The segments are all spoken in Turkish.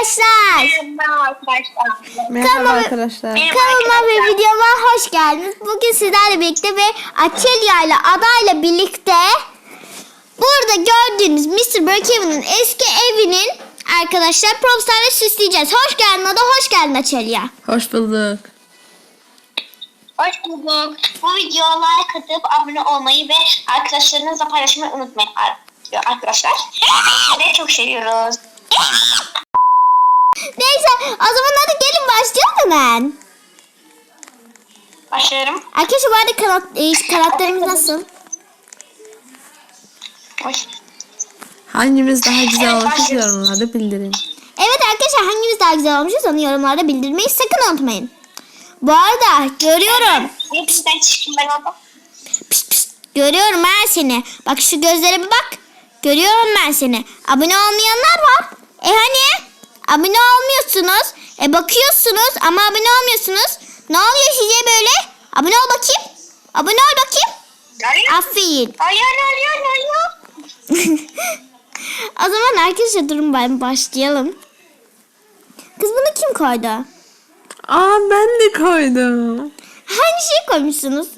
arkadaşlar. Merhaba arkadaşlar. Merhaba Kanalı- arkadaşlar. Merhaba Kanalıma ve videoma hoş geldiniz. Bugün sizlerle birlikte ve Açelya ile Ada ile birlikte burada gördüğünüz Mr. Brookhaven'ın eski evinin arkadaşlar Propstar'la süsleyeceğiz. Hoş geldin Ada, hoş geldin Açelya. Hoş bulduk. Hoş bulduk. Bu videoya like atıp abone olmayı ve arkadaşlarınızla paylaşmayı unutmayın ar- arkadaşlar. Sizi çok seviyoruz. Neyse o zaman hadi gelin başlayalım hemen. Başlıyorum. Arkadaşlar bu arada kanat, e, karakterimiz nasıl? Hoş. Hangimiz daha güzel Evet, olmuş yorumlarda bildirin. Evet arkadaşlar hangimiz daha güzel olmuşuz onu yorumlarda bildirmeyi sakın unutmayın. Bu arada görüyorum. Hepsinden çirkin ben oldum. Pişt pişt. Görüyorum ben seni. Bak şu gözlere bir bak. Görüyorum ben seni. Abone olmayanlar var. E hani? Abone olmuyorsunuz. E bakıyorsunuz ama abone olmuyorsunuz. Ne oluyor size böyle? Abone ol bakayım. Abone ol bakayım. Hayır. Aferin. Hayır, hayır, hayır. o zaman arkadaşlar durun ben başlayalım. Kız bunu kim koydu? Aa ben de koydum. Hangi şey koymuşsunuz?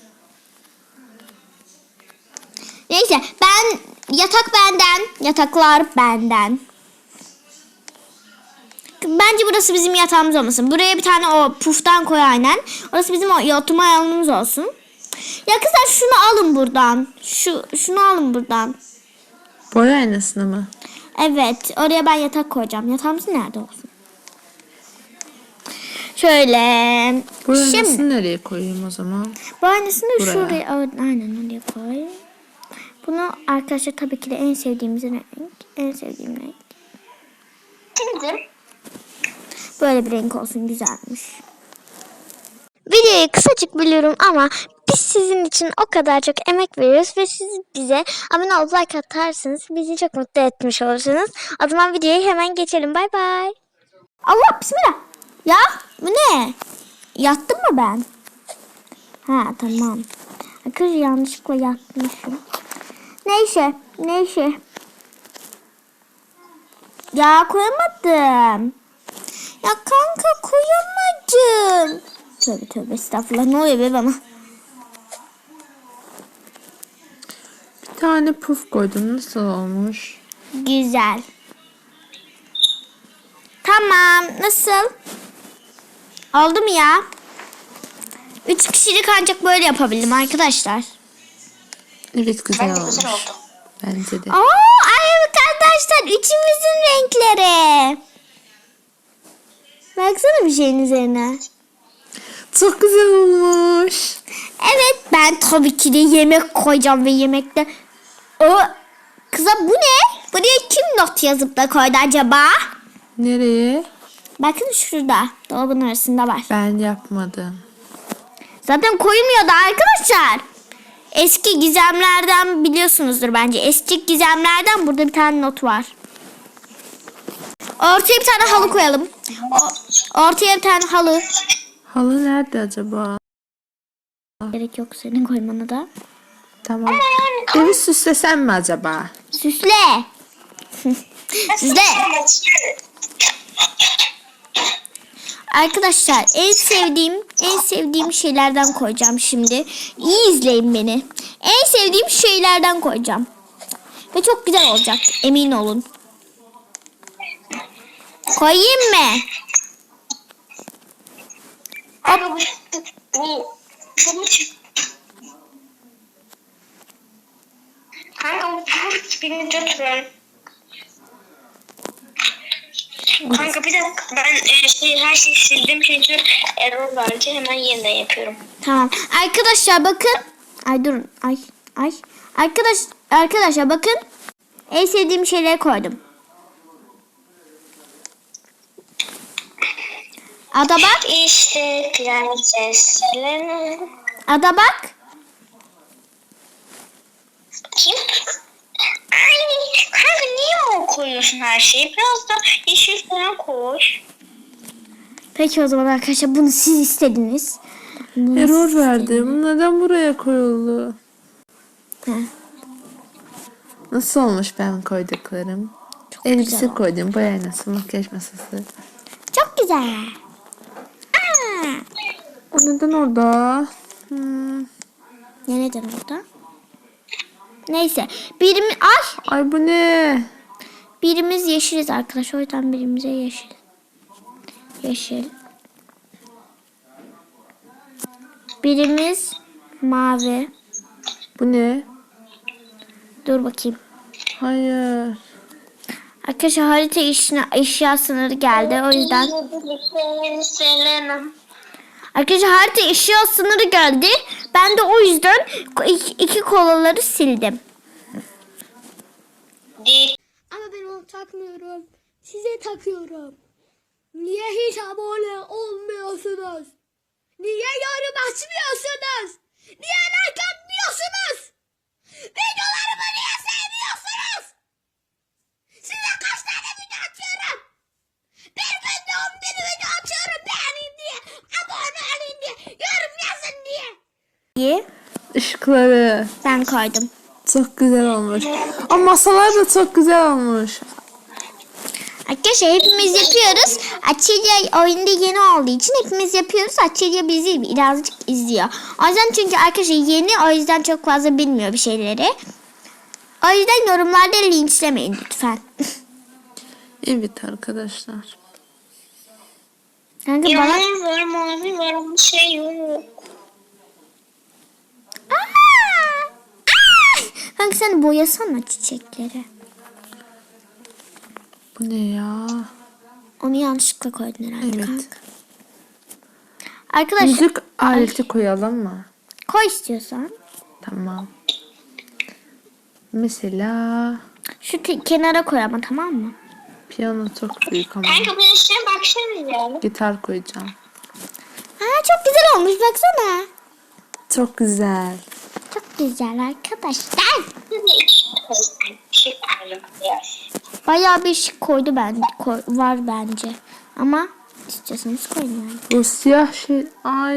Neyse ben yatak benden, yataklar benden. Bence burası bizim yatağımız olmasın. Buraya bir tane o puftan koy aynen. Orası bizim o oturma alanımız olsun. Ya kızlar şunu alın buradan. Şu şunu alın buradan. Boy aynasını mı? Evet, oraya ben yatak koyacağım. Yatağımız nerede olsun? Şöyle. Boy Şimdi aynasını nereye koyayım o zaman? Bu aynısını Buraya. şuraya aynen oraya koy. Bunu arkadaşlar tabii ki de en sevdiğimiz renk. En sevdiğim renk. Şimdi Böyle bir renk olsun güzelmiş. Videoyu kısacık biliyorum ama biz sizin için o kadar çok emek veriyoruz ve siz bize abone olup like atarsınız. Bizi çok mutlu etmiş olursunuz. O zaman videoyu hemen geçelim. Bay bay. Allah bismillah. Ya bu ne? Yattım mı ben? Ha tamam. Kız yanlışlıkla yatmışım. Neyse. Neyse. Ya koyamadım. Ya kanka koyamadım. Tövbe tövbe estağfurullah ne oluyor be bana? Bir tane puf koydum. Nasıl olmuş? Güzel. Tamam nasıl? Oldu mu ya? Üç kişilik ancak böyle yapabildim arkadaşlar. Evet güzel bence olmuş. güzel oldu. Bence de. Oo, ay arkadaşlar üçümüzün renkleri. Baksana bir şeyin üzerine. Çok güzel olmuş. Evet ben tabii ki de yemek koyacağım ve yemekte... O kıza bu ne? Buraya kim not yazıp da koydu acaba? Nereye? Bakın şurada dolabın arasında var. Ben yapmadım. Zaten koyulmuyordu arkadaşlar. Eski gizemlerden biliyorsunuzdur bence. Eski gizemlerden burada bir tane not var. Ortaya bir tane halı koyalım. Ortaya bir tane halı. Halı nerede acaba? Gerek yok senin koymana da. Tamam. Evi süslesem mi acaba? Süsle. Süsle. Arkadaşlar en sevdiğim en sevdiğim şeylerden koyacağım şimdi. İyi izleyin beni. En sevdiğim şeylerden koyacağım. Ve çok güzel olacak. Emin olun. Koyayım mı? Abi bu bu bu Kanka bu bu birini götürün. Kanka bir dakika ben e, şey, her şeyi sildim çünkü error verdi hemen yeniden yapıyorum. Tamam. Arkadaşlar bakın. Ay durun. Ay ay. Arkadaş arkadaşlar bakın. En sevdiğim şeyleri koydum. Ada bak. İşte prensesler. Ada bak. Kim? Ay kanka niye o koyuyorsun her şeyi? Biraz da yeşil falan koy. Peki o zaman arkadaşlar bunu siz istediniz. Bunu Error siz verdi. istediniz. Bu neden buraya koyuldu? Heh. Nasıl olmuş ben koyduklarım? Elbise güzel. koydum. Boy aynası, makyaj masası. Çok güzel. O neden orada? Hmm. ne neden orada? Neyse. Birimiz, ay Ay bu ne? birimiz yeşiliz arkadaş. O yüzden birimize yeşil. Yeşil. Birimiz mavi. Bu ne? Dur bakayım. Hayır. Arkadaşlar harita işine eşya sınırı geldi. O yüzden Selena. Arkadaşlar harita eşya sınırı geldi. Ben de o yüzden iki, iki kolaları sildim. Ama ben onu takmıyorum. Size takıyorum. Niye hiç abone olmuyorsunuz? Niye yorum açmıyorsunuz? Niye like atmıyorsunuz? Videolarımı niye sevmiyorsunuz? Size kaç tane video atıyorum? Bir günde on bin video atıyorum beğenin diye. Abone olun diye. Yorum yazın diye. İyi. Işıkları. Ben koydum. Çok güzel olmuş. O masalar da çok güzel olmuş. Arkadaşlar hepimiz yapıyoruz. Açılya oyunda yeni olduğu için hepimiz yapıyoruz. Açılya bizi birazcık izliyor. O yüzden çünkü arkadaşlar yeni o yüzden çok fazla bilmiyor bir şeyleri. O yüzden yorumlarda linçlemeyin lütfen. Evet arkadaşlar. Kanka bana... Var mavi var ama şey yok. Aa! Kanka sen boyasana çiçekleri. Bu ne ya? Onu yanlışlıkla koydun herhalde Evet. kanka. Arkadaşlar Müzik aleti koyalım mı? koy istiyorsan. Tamam. Mesela Şu ke- kenara koy ama tamam mı? piyano çok büyük ama Kanka bunun içine baksana ya. gitar koyacağım. Ha çok güzel olmuş baksana. Çok güzel. Çok güzel arkadaşlar. Şey. Bayağı bir şey koydu ben koy- var bence. Ama istiyorsanız koyun yani. Bu siyah şey ay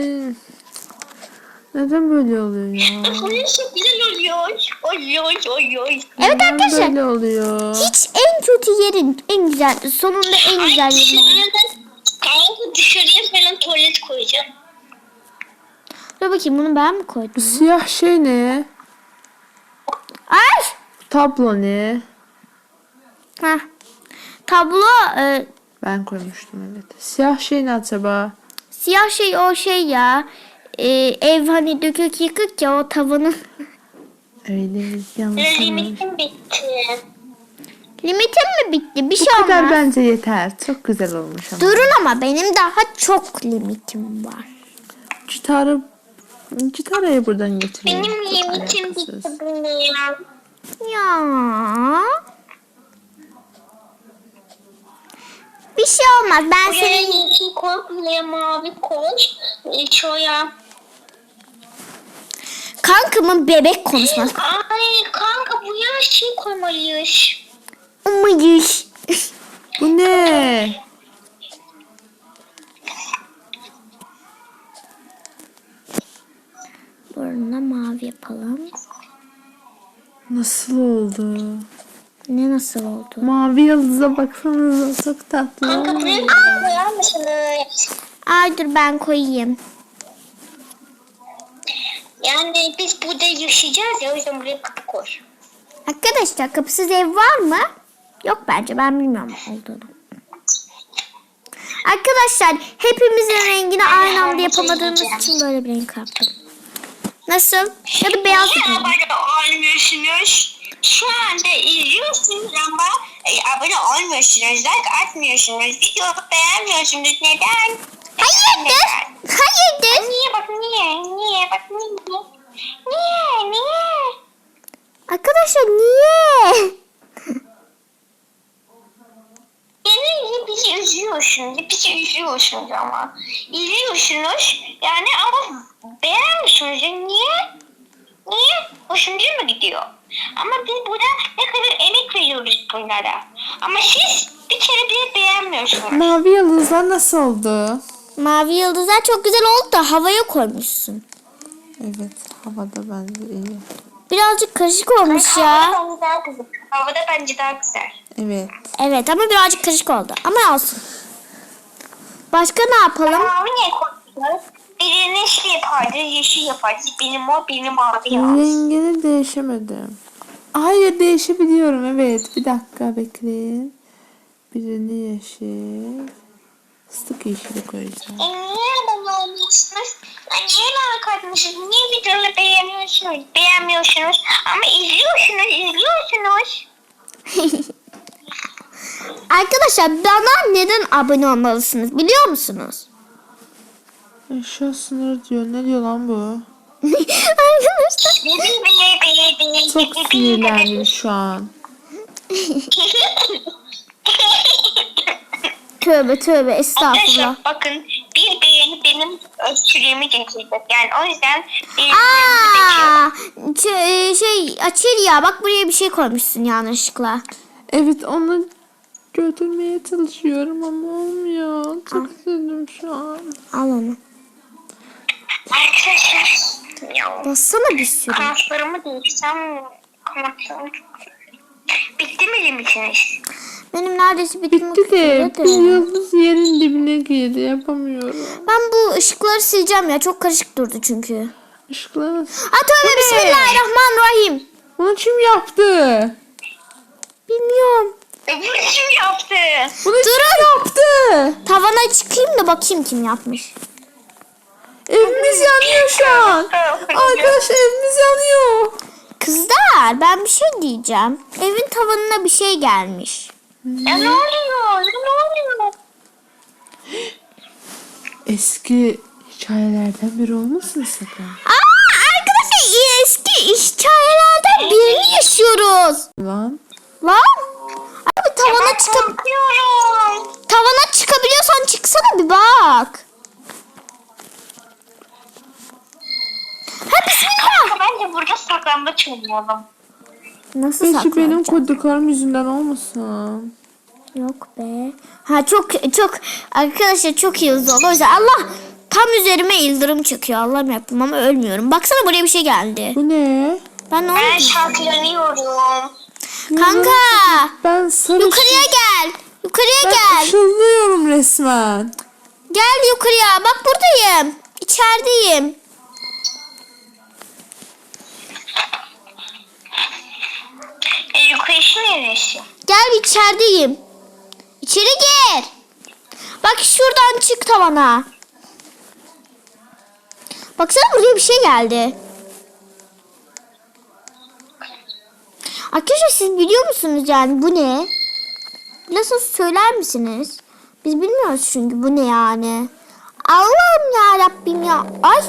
neden böyle oluyor ya? Bunun çok güzel oluyor. Oy oy oy oy. Evet Neden arkadaşlar. böyle oluyor? Hiç en kötü yerin en güzel sonunda en güzel yerin. Kanka dışarıya falan tuvalet koyacağım. Dur bakayım bunu ben mi koydum? Siyah şey ne? Ay! Tablo ne? Heh. Tablo e, Ben koymuştum evet. Siyah şey ne acaba? siyah şey o şey ya. E, ev hani dökük yıkık ya o tavanın. Öyle yanlış anlamış. Limitim bitti. Limitim mi bitti? Bir Bu şey kadar olmaz. bence yeter. Çok güzel olmuş ama. Durun ama benim daha çok limitim var. Gitarı gitarayı buradan getireyim. Benim bu ne ya? Ya. Bir şey olmaz. Ben Buraya senin yeşil koy, buraya mavi koy. Şuraya. kankamın bebek konuşması. Ay kanka buraya şey koymalıyız. Umayış. Bu ne? Burnuna mavi yapalım. Nasıl oldu? Ne nasıl oldu? Mavi yıldıza baksanıza çok tatlı. Kanka buraya koyar mısınız? Ay dur ben koyayım. Yani biz burada yaşayacağız ya o yüzden buraya kapı koy. Arkadaşlar kapısız ev var mı? Yok bence ben bilmiyorum olduğunu. Arkadaşlar hepimizin rengini aynı anda yapamadığımız için böyle bir renk yaptım. Nasıl? Ya da beyaz Niye abone olmuyorsunuz? Şu anda izliyorsunuz ama e, abone olmuyorsunuz, like atmıyorsunuz, video beğenmiyorsunuz. Neden? Hayırdır? Neden? Hayırdır? Niye bak niye? Niye bak niye? Niye? Niye? Arkadaşlar niye? Yani bizi üzüyorsunuz, bizi üzüyorsunuz ama. İzliyorsunuz yani ama beğenmiyorsunuz. Niye? Niye? Hoşunuza mı gidiyor? Ama biz burada ne kadar emek veriyoruz bunlara. Ama siz bir kere bile beğenmiyorsunuz. Mavi yıldızlar nasıl oldu? Mavi yıldızlar çok güzel oldu da havaya koymuşsun. Evet havada bence iyi. Birazcık karışık olmuş ya. Havada bence daha güzel. Havada bence daha güzel. Evet. Evet ama birazcık karışık oldu. Ama olsun. Başka ne yapalım? Mavi ne koyacağız? Birinin şey yapardı, yeşil yapardı. Benim o, benim mavi ya. Rengini değişemedim. Hayır değişebiliyorum evet. Bir dakika bekleyin. Birini yeşil. Fıstık yeşili koyacağım. E niye bunu olmuşsunuz? Niye like atmışsınız? Niye videoları beğeniyorsunuz? Beğenmiyorsunuz. Ama izliyorsunuz, izliyorsunuz. Arkadaşlar bana neden abone olmalısınız biliyor musunuz? Eşya sınırı diyor. Ne diyor lan bu? Arkadaşlar Çok sinirlendim şu an. tövbe tövbe estağfurullah. Arkadaşlar bakın bir beğeni benim ölçülüğümü getirecek. Yani o yüzden beğenilerinizi bekliyorum. Aa, ç- şey açıl ya bak buraya bir şey koymuşsun yanlışlıkla. Evet onu götürmeye çalışıyorum ama olmuyor. Çok üzüldüm şu an. Al onu. Arkadaşlar Bassana bir sürü. kanatlarımı değişsem kanatlarım çok Bitti mi limitiniz? Benim neredeyse bitmek Bitti de bir yıldız yerin dibine girdi. Yapamıyorum. Ben bu ışıkları sileceğim ya çok karışık durdu çünkü. Işıkları... Ha tövbe bismillahirrahmanirrahim. Bunu kim yaptı? Bilmiyorum. E, Bunu kim yaptı? Bunu kim yaptı? Tavana çıkayım da bakayım kim yapmış. Evimiz yanıyor şu an. Arkadaşlar evimiz yanıyor. Kızlar ben bir şey diyeceğim. Evin tavanına bir şey gelmiş. Ya ne oluyor? Ya ne oluyor? Eski hikayelerden biri olmasın sakın. Aa arkadaşlar eski hikayelerden birini yaşıyoruz. Lan. Lan. Tavana çıkıp Korkuyorum. tavana çıkabiliyorsan çıksana bir bak. Ha bismillah. Bence burada saklambaç oynayalım. Nasıl Belki benim koyduklarım yüzünden olmasın. Yok be. Ha çok çok arkadaşlar çok iyi hızlı oldu. O yüzden Allah tam üzerime yıldırım çekiyor. Allah'ım yaptım ama ölmüyorum. Baksana buraya bir şey geldi. Bu ne? Ben ne Ben oldu? şarkılanıyorum. Kanka. Ben sarı Yukarıya gel. Yukarıya Ben gel. ışınlıyorum resmen. Gel yukarıya. Bak buradayım. İçerideyim. E, yukarısı neresi? Gel içerideyim. İçeri gir. Bak şuradan çık tavana. Baksana buraya bir şey geldi. Arkadaşlar siz biliyor musunuz yani bu ne? Biliyorsanız söyler misiniz? Biz bilmiyoruz çünkü bu ne yani. Allah'ım ya Rabbim ya. Ay,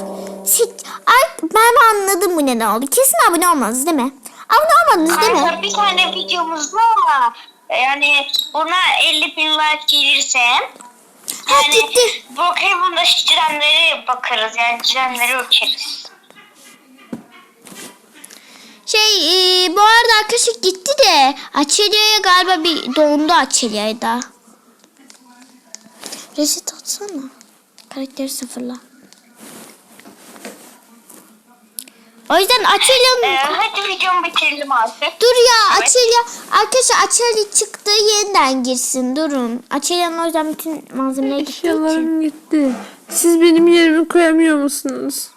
sit, ay ben anladım bu ne ne oldu. Kesin abone olmadınız değil mi? Abone olmadınız değil mi? Kanka bir tane videomuz var ama yani buna 50 bin like gelirse Ha yani gitti. Brookhaven'da cirenlere bakarız yani cirenleri ölçeriz. Şey e, bu arada arkadaşlar gitti de Açelya'ya galiba bir dondu Açelya'da. Reset atsana. Karakteri sıfırla. O yüzden Açelya'nın... Ee, hadi videomu bitirelim artık. Dur ya Açelya. Arkadaşlar Açelya çıktı yeniden girsin. Durun. Açelya'nın o yüzden bütün malzemeleri için. Eşyalarım gitti. Siz benim yerimi koyamıyor musunuz?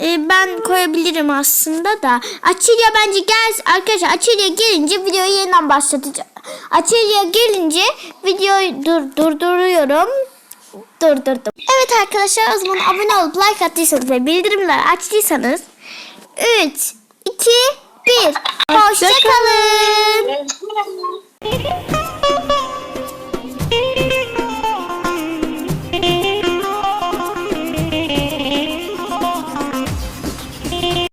e, ben koyabilirim aslında da. Açilya bence gel arkadaşlar Açilya gelince videoyu yeniden başlatacağım. Açilya gelince videoyu dur, durduruyorum. Durdurdum. Evet arkadaşlar o zaman abone olup like attıysanız ve bildirimler açtıysanız 3, 2, 1 Hoşçakalın.